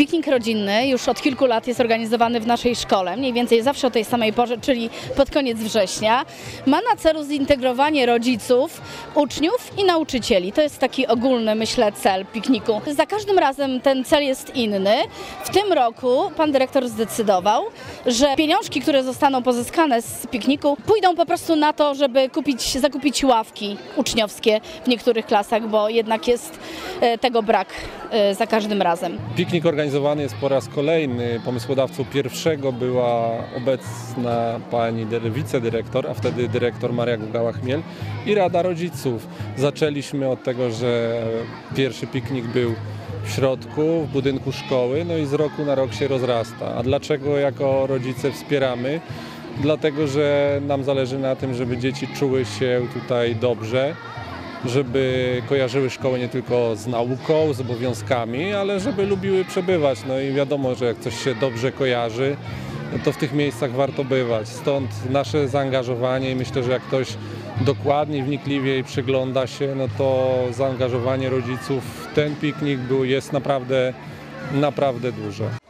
Piknik rodzinny już od kilku lat jest organizowany w naszej szkole, mniej więcej zawsze o tej samej porze, czyli pod koniec września. Ma na celu zintegrowanie rodziców, uczniów i nauczycieli. To jest taki ogólny, myślę, cel pikniku. Za każdym razem ten cel jest inny. W tym roku pan dyrektor zdecydował, że pieniążki, które zostaną pozyskane z pikniku, pójdą po prostu na to, żeby kupić, zakupić ławki uczniowskie w niektórych klasach, bo jednak jest tego brak e, za każdym razem. Piknik organizowany jest po raz kolejny. Pomysłodawcą pierwszego była obecna pani dy- wicedyrektor, a wtedy dyrektor Maria Gugała-Chmiel i Rada Rodziców. Zaczęliśmy od tego, że pierwszy piknik był w środku, w budynku szkoły, no i z roku na rok się rozrasta. A dlaczego jako rodzice wspieramy? Dlatego, że nam zależy na tym, żeby dzieci czuły się tutaj dobrze, żeby kojarzyły szkołę nie tylko z nauką, z obowiązkami, ale żeby lubiły przebywać. No i wiadomo, że jak coś się dobrze kojarzy, no to w tych miejscach warto bywać. Stąd nasze zaangażowanie i myślę, że jak ktoś dokładniej, wnikliwiej przygląda się, no to zaangażowanie rodziców w ten piknik był, jest naprawdę, naprawdę duże.